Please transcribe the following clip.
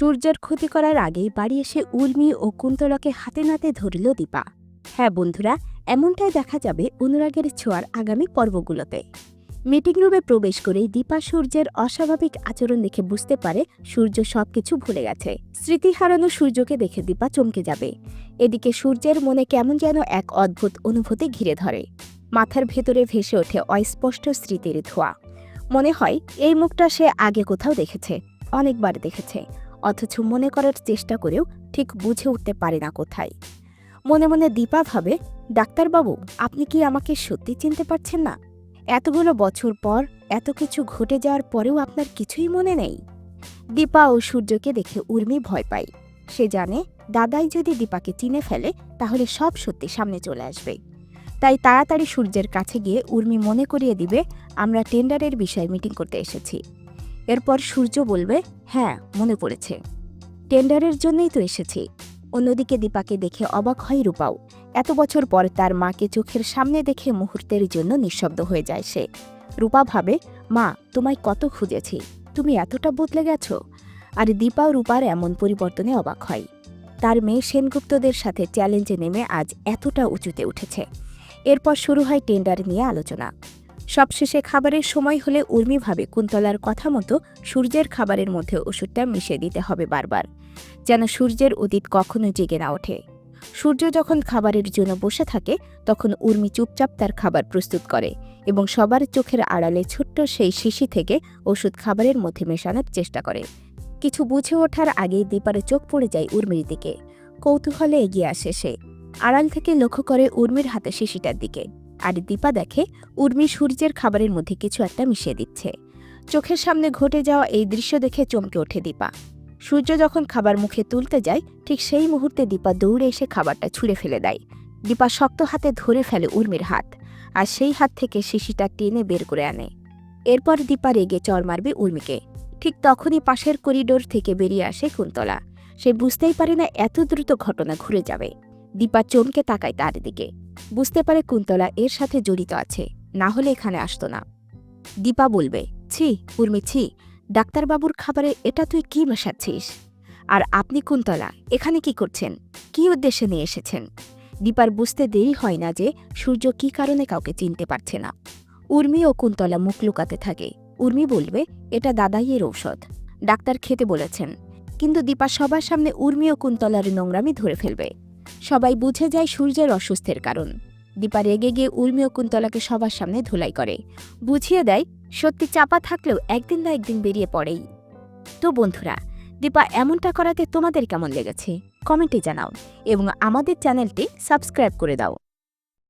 সূর্যের ক্ষতি করার আগেই বাড়ি এসে উর্মি ও কুন্তলাকে হাতে নাতে ধরল দীপা। হ্যাঁ বন্ধুরা, এমনটাই দেখা যাবে অনুরাগের ছোঁয়ার আগামী পর্বগুলোতে। মিটিং রুমে প্রবেশ করেই দীপা সূর্যের অস্বাভাবিক আচরণ দেখে বুঝতে পারে সূর্য সবকিছু ভুলে গেছে। স্মৃতি হারানো সূর্যকে দেখে দীপা চমকে যাবে। এদিকে সূর্যের মনে কেমন যেন এক অদ্ভুত অনুভূতি ঘিরে ধরে। মাথার ভেতরে ভেসে ওঠে অস্পষ্ট স্মৃতির ধোঁয়া। মনে হয় এই মুখটা সে আগে কোথাও দেখেছে, অনেকবার দেখেছে। অথচ মনে করার চেষ্টা করেও ঠিক বুঝে উঠতে পারে না কোথায়। মনে মনে দীপা ভাবে, ডাক্তারবাবু, আপনি কি আমাকে সত্যি চিনতে পারছেন না? এতগুলো বছর পর এত কিছু ঘটে যাওয়ার পরেও আপনার কিছুই মনে নেই? দীপা ও সূর্যকে দেখে উর্মি ভয় পায়। সে জানে, দাদাই যদি দীপাকে চিনে ফেলে, তাহলে সব সত্যি সামনে চলে আসবে। তাই তাড়াতাড়ি সূর্যের কাছে গিয়ে উর্মি মনে করিয়ে দিবে, আমরা টেন্ডারের বিষয়ে মিটিং করতে এসেছি। এরপর সূর্য বলবে হ্যাঁ মনে পড়েছে। টেন্ডারের জন্যই তো এসেছি। অন্যদিকে দীপাকে দেখে অবাক হয় রূপাও। এত বছর পর তার মাকে চোখের সামনে দেখে মুহূর্তের জন্য নিঃশব্দ হয়ে যায় সে। রূপা ভাবে, মা, তোমায় কত খুঁজেছি। তুমি এতটা বদলে গেছো? আর দীপা রূপার এমন পরিবর্তনে অবাক হয়। তার মেয়ে সেনগুপ্তদের সাথে চ্যালেঞ্জে নেমে আজ এতটা উঁচুতে উঠেছে। এরপর শুরু হয় টেন্ডার নিয়ে আলোচনা। সবশেষে খাবারের সময় হলে উর্মিভাবে কুন্তলার কথা মতো সূর্যের খাবারের মধ্যে ওষুধটা মিশিয়ে দিতে হবে বারবার, যেন সূর্যের অতীত কখনো জেগে না ওঠে। সূর্য যখন খাবারের জন্য বসে থাকে, তখন উর্মি চুপচাপ তার খাবার প্রস্তুত করে এবং সবার চোখের আড়ালে ছোট্ট সেই শিশি থেকে ওষুধ খাবারের মধ্যে মেশানোর চেষ্টা করে। কিছু বুঝে ওঠার আগেই দীপারে চোখ পড়ে যায় উর্মির দিকে। কৌতূহলে এগিয়ে আসে সে। আড়াল থেকে লক্ষ্য করে উর্মির হাতে শিশিটার দিকে। আর দীপা দেখে উর্মি সূর্যের খাবারের মধ্যে কিছু একটা মিশিয়ে দিচ্ছে। চোখের সামনে ঘটে যাওয়া এই দৃশ্য দেখে চমকে ওঠে দীপা। সূর্য যখন খাবার মুখে তুলতে যায়, ঠিক সেই মুহূর্তে দীপা দৌড়ে এসে খাবারটা ছুঁড়ে ফেলে দেয়। দীপা শক্ত হাতে ধরে ফেলে উর্মির হাত আর সেই হাত থেকে শিশিটা টেনে বের করে আনে। এরপর দীপা রেগে চর মারবে উর্মিকে। ঠিক তখনই পাশের করিডোর থেকে বেরিয়ে আসে কুন্তলা। সে বুঝতেই পারে না এত দ্রুত ঘটনা ঘুরে যাবে। দীপা চমকে তাকায় তার দিকে। বুঝতে পারে কুন্তলা এর সাথে জড়িত আছে, না হলে এখানে আসতো না। দীপা বলবে, ছি, উর্মি, ছি, ডাক্তারবাবুর খাবারে এটা তুই কি মেশাচ্ছিস? আর আপনি কুন্তলা, এখানে কি করছেন? কি উদ্দেশ্যে নিয়ে এসেছেন? দীপার বুঝতে দেরি হয় না যে সূর্য কি কারণে কাউকে চিনতে পারছে না। উর্মি ও কুন্তলা মুখ লুকাতে থাকে। উর্মি বলবে, এটা দাদাইয়ের ঔষধ। ডাক্তার খেতে বলেছেন। কিন্তু দীপা সবার সামনে উর্মি ও কুন্তলার নোংরামি ধরে ফেলবে। সবাই বুঝে যায় সূর্যের অসুস্থের কারণ। দীপা রেগে গিয়ে উর্মি ও কুন্তলাকে সবার সামনে ধুলাই করে। বুঝিয়ে দেয়, সত্যি চাপা থাকলেও একদিন না একদিন বেরিয়ে পড়েই। তো বন্ধুরা, দীপা এমনটা করাতে তোমাদের কেমন লেগেছে? কমেন্টে জানাও এবং আমাদের চ্যানেলটি সাবস্ক্রাইব করে দাও।